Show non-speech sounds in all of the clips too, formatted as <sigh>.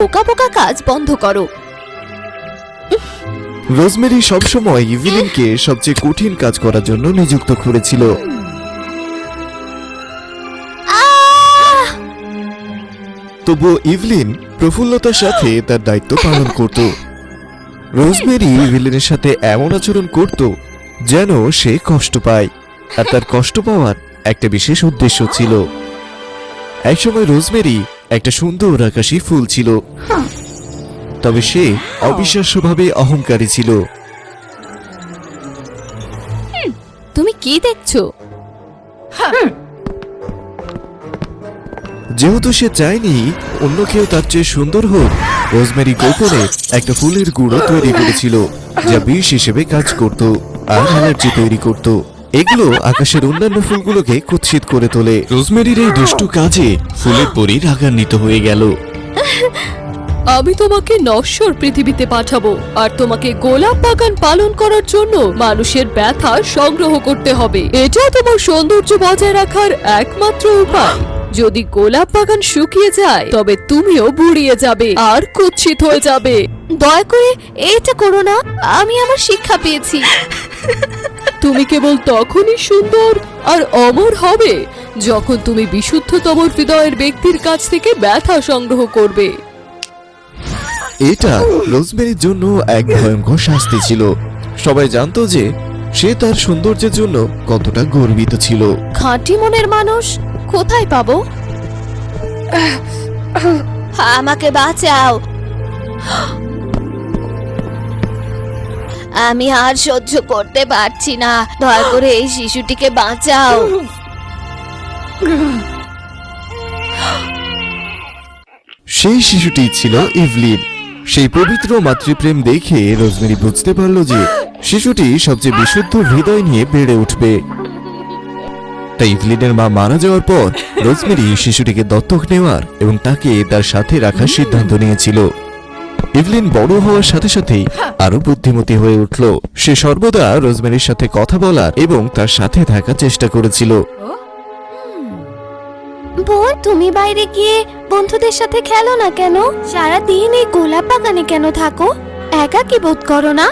পোকা পোকা কাজ বন্ধ করো। রোজমেরি সবসময় ইভিলিনকে সবচেয়ে কঠিন কাজ করার জন্য নিযুক্ত করেছিল। তবুও ইভলিন প্রফুল্লতার সাথে তার দায়িত্ব পালন করত। রোজমেরি ইভিলিনের সাথে এমন আচরণ করত যেন সে কষ্ট পায় আর তার কষ্ট পাওয়ার একটা বিশেষ উদ্দেশ্য ছিল। একসময় রোজমেরি একটা সুন্দর আকাশী ফুল ছিল। তবে সে অবিশ্বাস্যভাবে অহংকারী ছিল। তুমি কি দেখছ? যেহেতু সে চায়নি অন্য কেউ তার চেয়ে সুন্দর হোক রোজমেরি গোপনে একটা ফুলের গুঁড়ো তৈরি করেছিল যা বিষ হিসেবে কাজ করত আর অ্যালার্জি তৈরি করত। এগুলো আকাশের অন্যান্য ফুলগুলোকে কুৎসিত করে তোলে। রোজমেরির এই দুষ্টু কাজে ফুলের পরি রাগান্বিত হয়ে গেল। আমি তোমাকে নশ্বর পৃথিবীতে পাঠাবো, আর তোমাকে গোলাপ বাগান পালন করার জন্য মানুষের ব্যথা সংগ্রহ করতে হবে। এটা তোমার সৌন্দর্য বজায় রাখার একমাত্র উপায়। যদি গোলাপ বাগান শুকিয়ে যায়, তবে তুমিও বুড়িয়ে যাবে, আর কুৎসিত হয়ে যাবে। দয়া করে এটা করো না, আমি আমার শিক্ষা পেয়েছি। তুমি কেবল তখনই সুন্দর আর অমর হবে যখন তুমি বিশুদ্ধতম হৃদয়ের ব্যক্তির কাছ থেকে ব্যথা সংগ্রহ করবে। এটা রোজমেরির জন্য এক ভয়ঙ্কর শাস্তি ছিল। সবাই জানতো যে সে তার সৌন্দর্যের জন্য কতটা গর্বিত ছিল। খাঁটি মনের মানুষ কোথায় পাবো? আমাকে বাঁচাও। আমি আর সহ্য করতে পারছি না। দয়া করে এই শিশুটিকে বাঁচাও। সেই শিশুটি ছিল ইভলিন। সেই পবিত্র মাতৃপ্রেম দেখে রোজমেরি বুঝতে পারল যে শিশুটি সবচেয়ে বিশুদ্ধ হৃদয় নিয়ে বেড়ে উঠবে। তাই ইভলিনের মা মারা যাওয়ার পর রোজমেরি শিশুটিকে দত্তক নেওয়ার এবং তাকে তার সাথে রাখার সিদ্ধান্ত নিয়েছিল। ইভলিন বড় হওয়ার সাথে সাথেই আরও বুদ্ধিমতী হয়ে উঠল। সে সর্বদা রোজমেরির সাথে কথা বলার এবং তার সাথে থাকার চেষ্টা করেছিল। বোন তুমি বাইরে গিয়ে বন্ধুদের সাথে খেলো না কেন? সারা দিন এই গোলাপ বাগানে কেন থাকো? একা কি বোধ করো না?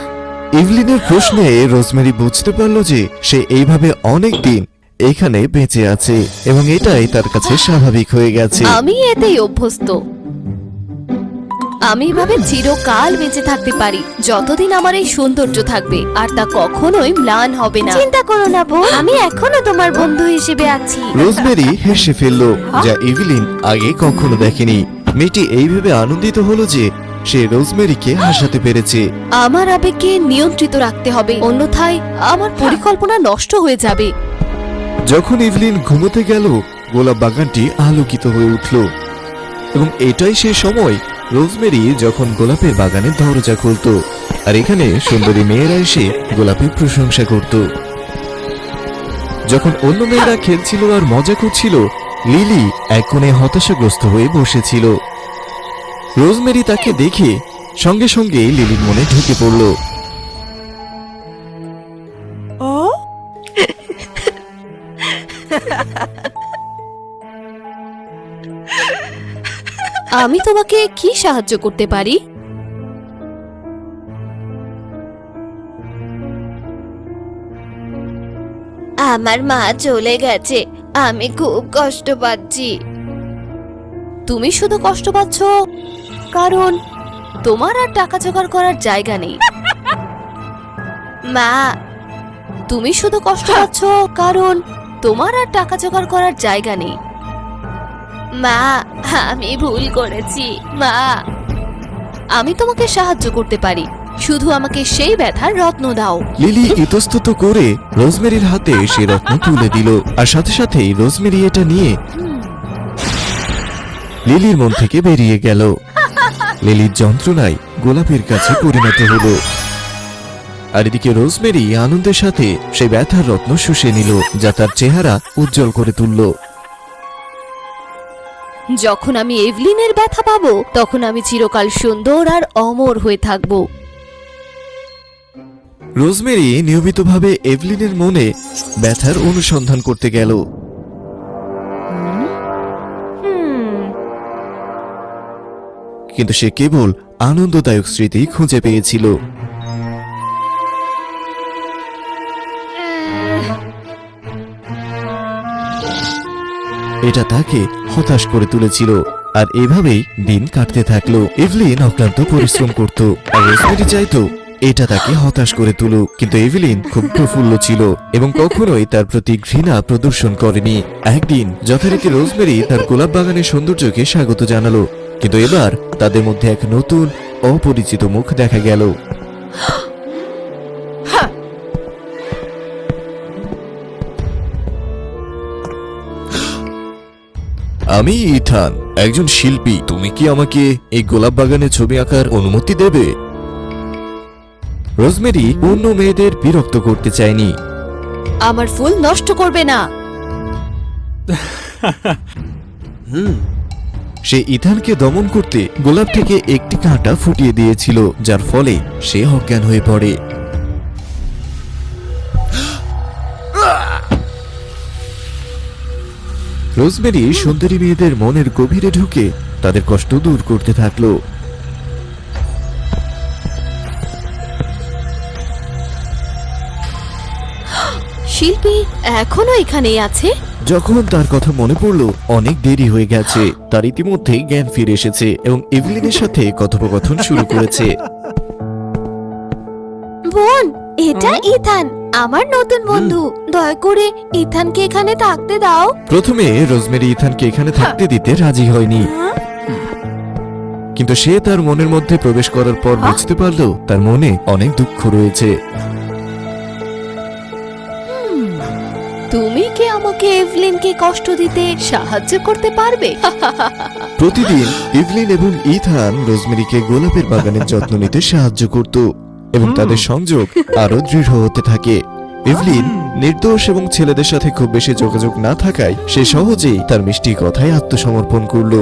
ইভলিনের প্রশ্নে রোজমেরি বুঝতে পারল যে সে এইভাবে অনেক দিন এখানে বেঁচে আছে এবং এটাই তার কাছে স্বাভাবিক হয়ে গেছে। আমি এতেই অভ্যস্ত। আমি এভাবে চিরকাল বেঁচে থাকতে পারি। যতদিন আমার এই সৌন্দর্য থাকবে আর তা কখনোই ম্লান হবে না। চিন্তা করো না বোন। আমি এখনও তোমার বন্ধু হিসেবে আছি। রোজমেরি হেসে ফেলল যা ইভলিন আগে কখনো দেখেনি। মেয়েটি এইভাবে আনন্দিত হলো যে সে রোজমেরিকে হাসাতে পেরেছে। আমার আবেগকে নিয়ন্ত্রিত রাখতে হবে অন্যথায় আমার পরিকল্পনা নষ্ট হয়ে যাবে। যখন ইভলিন ঘুমোতে গেল গোলাপ বাগানটি আলোকিত হয়ে উঠল। এবং এটাই সেই সময় রোজমেরি যখন গোলাপের বাগানের দরজা খুলত, আর এখানে সুন্দরী মেয়েরা এসে গোলাপের প্রশংসা করত। যখন অন্য মেয়েরা খেলছিল আর মজা করছিল, লিলি এক কোণে হতাশাগ্রস্ত হয়ে বসেছিল। রোজমেরি তাকে দেখে সঙ্গে সঙ্গে লিলির মনে ঢুকে পড়ল। আমি তোমাকে কি সাহায্য করতে পারি? আমার মা চলে গেছে। আমি খুব কষ্ট পাচ্ছি। তুমি শুধু কষ্ট পাচ্ছ কারণ তোমার আর টাকা জোগাড় করার জায়গা নেই। মা! তুমি শুধু কষ্ট পাচ্ছ কারণ তোমার আর টাকা জোগাড় করার জায়গা নেই। মা, আমি ভুল করেছি, মা। আমি তোমাকে সাহায্য করতে পারি। শুধু আমাকে সেই ব্যথার রত্ন দাও। লিলি ইতস্তত করে রোজমেরির হাতে সে রত্ন তুলে দিল। আর সাথে সাথেই রোজমেরি এটা নিয়ে লিলির মন থেকে বেরিয়ে গেল। লিলির যন্ত্রণায় গোলাপের কাছে পরিণত হলো। আর এদিকে রোজমেরি আনন্দের সাথে সেই ব্যথার রত্ন শুষে নিল, যা তার চেহারা উজ্জ্বল করে তুলল। যখন আমি এভলিনের ব্যথা পাবো তখন আমি চিরকাল সুন্দর আর অমর হয়ে থাকব। রোজমেরি নিয়মিতভাবে এভলিনের মনে ব্যথার অনুসন্ধান করতে গেল। কিন্তু সে কেবল আনন্দদায়ক স্মৃতি খুঁজে পেয়েছিল। এটা তাকে হতাশ করে তুলেছিল। আর এভাবেই দিন কাটতে থাকল। এভলিন অক্লান্ত পরিশ্রম করত। আর রোজমেরি চাইতো, এটা তাকে হতাশ করে তুলুক। কিন্তু এভলিন খুব প্রফুল্ল ছিল এবং কখনোই তার প্রতি ঘৃণা প্রদর্শন করেনি। একদিন যথারীতি রোজমেরি তার গোলাপ বাগানের সৌন্দর্যকে স্বাগত জানালো। কিন্তু এবার তাদের মধ্যে এক নতুন, অপরিচিত মুখ দেখা গেল। আমি ইথান একজন শিল্পী। তুমি কি আমাকে এই গোলাপ বাগানে ছবি আঁকার অনুমতি দেবে? রোজমেরি অন্য মেয়েদের বিরক্ত করতে চায়নি। আমার ফুল নষ্ট করবে না। সে ইথানকে দমন করতে গোলাপ থেকে একটি কাঁটা ফুটিয়ে দিয়েছিল যার ফলে সে অজ্ঞান হয়ে পড়ে। রোজমেরি সুন্দরী মেয়েদের মনের গভীরে ঢুকে তাদের কষ্ট দূর করতে থাকল। শিল্পী এখনও এখানেই আছে? যখন তার কথা মনে পড়ল অনেক দেরি হয়ে গেছে। তার ইতিমধ্যেই জ্ঞান ফিরে এসেছে এবং এভলিনের সাথে কথোপকথন শুরু করেছে। বোন এটা ইথান। আমার নতুন বন্ধু দয়া করে ইথানকে এখানে থাকতে দাও। প্রথমে রোজমেরি ইথানকে এখানে থাকতে দিতে রাজি হয়নি। কিন্তু সে তার মনের মধ্যে প্রবেশ করার পর বুঝতে পারল তার মনে অনেক দুঃখ রয়েছে। তুমি কি আমাকে এভলিনকে কষ্ট দিতে সাহায্য করতে পারবে? প্রতিদিন ইভলিন এবং ইথান রোজমেরিকে গোলাপের বাগানের যত্ন নিতে সাহায্য করত। এবং তাদের সংযোগ আরও দৃঢ় হতে থাকে। ইভলিন নির্দোষ এবং ছেলেদের সাথে খুব বেশি যোগাযোগ না থাকায় সে সহজেই তার মিষ্টি কথায় আত্মসমর্পণ করল।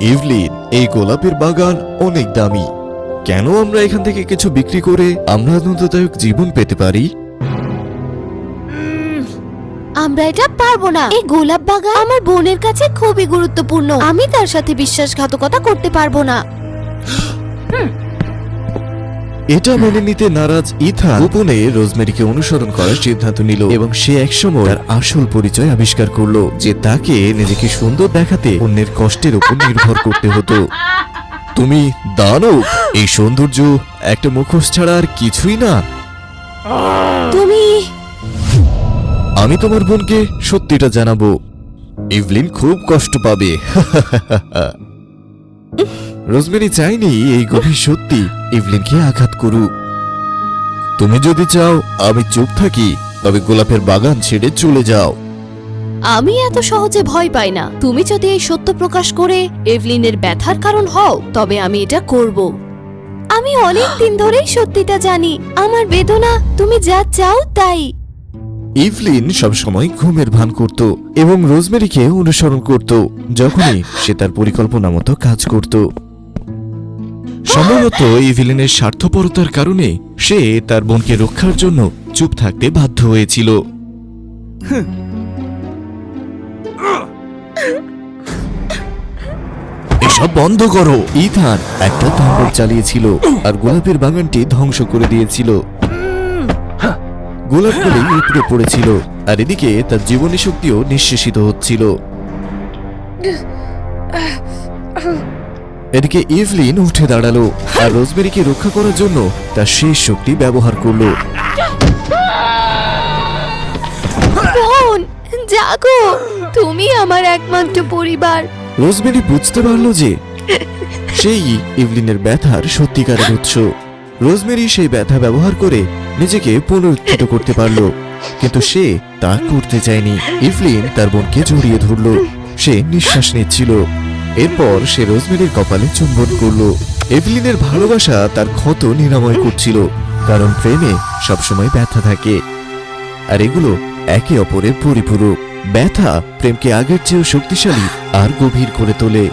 ইভলিন এই গোলাপের বাগান অনেক দামি। কেন আমরা এখান থেকে কিছু বিক্রি করে আমরা আনন্দদায়ক জীবন পেতে পারি? আমরা এটা পারব না। এই গোলাপ বাগান আমার বোনের কাছে খুবই গুরুত্বপূর্ণ। আমি তার সাথে বিশ্বাসঘাতকতা করতে পারব না। এটা মেনে নিতে নারাজ ইথা গোপনে রোজমেরিকে অনুসরণ করার সিদ্ধান্ত নিল এবং সে একসময় তার আসল পরিচয় আবিষ্কার করল যে তাকে নিজেকে সুন্দর দেখাতে অন্যের কষ্টের উপর নির্ভর করতে হতো। তুমি দানব এই সৌন্দর্য একটা মুখোশ ছাড়া আর কিছুই না। তুমি আমি তোমার বোনকে সত্যিটা জানাব। ইভলিন খুব কষ্ট পাবে। <laughs> রোজমেরি চাইনি এই গভীর সত্যি ইভলিনকে আঘাত করুক তুমি যদি চাও আমি চুপ থাকি তবে গোলাপের বাগান ছেড়ে চলে যাও। আমি এত সহজে ভয় পাই না। তুমি যদি এই সত্য প্রকাশ করে এভলিনের ব্যথার কারণ হও তবে আমি এটা করব। আমি অনেক দিন ধরেই সত্যিটা জানি। আমার বেদনা তুমি যা চাও তাই। ইভলিন সবসময় ঘুমের ভান করত এবং রোজমেরিকে অনুসরণ করত যখনই সে তার পরিকল্পনা মতো কাজ করত। সম্ভবত ইভিলিনের স্বার্থপরতার কারণে সে তার বোনকে রক্ষার জন্য চুপ থাকতে বাধ্য হয়েছিল। এসব বন্ধ করো। ইথান একটা তাণ্ডব চালিয়েছিল আর গোলাপের বাগানটি ধ্বংস করে দিয়েছিল। গোলাপগুলি উপড়ে পড়েছিল আর এদিকে তার জীবনী শক্তিও নিঃশেষিত হচ্ছিল। এদিকে ইভলিন উঠে দাঁড়াল আর রোজমেরিকে রক্ষা করার জন্য তার শেষ শক্তি ব্যবহার করল। জাগো তুমি আমার একমাত্র পরিবার। রোজমেরি বুঝতে পারল যে সেই ইভলিনের ব্যথার সত্যিকারের উৎস। রোজমেরি সেই ব্যথা ব্যবহার করে নিজেকে পুনরুত্থিত করতে পারল কিন্তু সে তা করতে চায়নি। ইভলিন তার বোনকে জড়িয়ে ধরল। সে নিঃশ্বাস নিচ্ছিল। এরপর সে রোজমেরির কপালে চুম্বন করল। এভলিনের ভালোবাসা তার ক্ষত নিরাময় করছিল, কারণ প্রেমে সবসময় ব্যথা থাকে। আর এগুলো একে অপরের পরিপূরক। ব্যথা প্রেমকে আগের চেয়েও শক্তিশালী আর গভীর করে তোলে।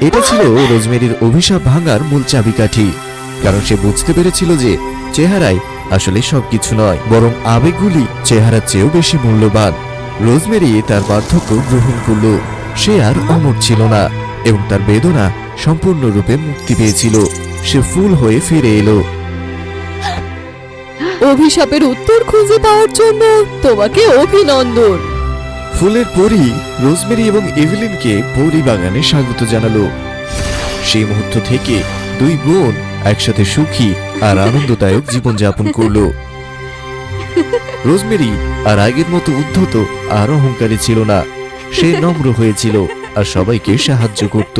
এটা ছিল রোজমেরির অভিশাপ ভাঙার মূল চাবিকাঠি, কারণ সে বুঝতে পেরেছিল যে চেহারায় আসলে সবকিছু নয়, বরং আবেগগুলি চেহারার চেয়েও বেশি মূল্যবান। রোজমেরি তার বার্ধক্য গ্রহণ করল, সে আর অমর ছিল না। এবং তার বেদনা সম্পূর্ণরূপে মুক্তি পেয়েছিল। সে ফুল হয়ে ফিরে এলো। অভিশাপের উত্তর খুঁজে পাওয়ার জন্য তোমাকে অভিনন্দন। ফুলের পরই রোজমেরি এবং এভেলিনকে পরি বাগানে স্বাগত জানালো। সেই মুহূর্ত থেকে দুই বোন একসাথে সুখী আর আনন্দদায়ক জীবনযাপন করল। রোজমেরি আর আগের মতো উদ্ধত আর অহংকারী ছিল না। সে নম্র হয়েছিল। আর সবাইকে সাহায্য করত।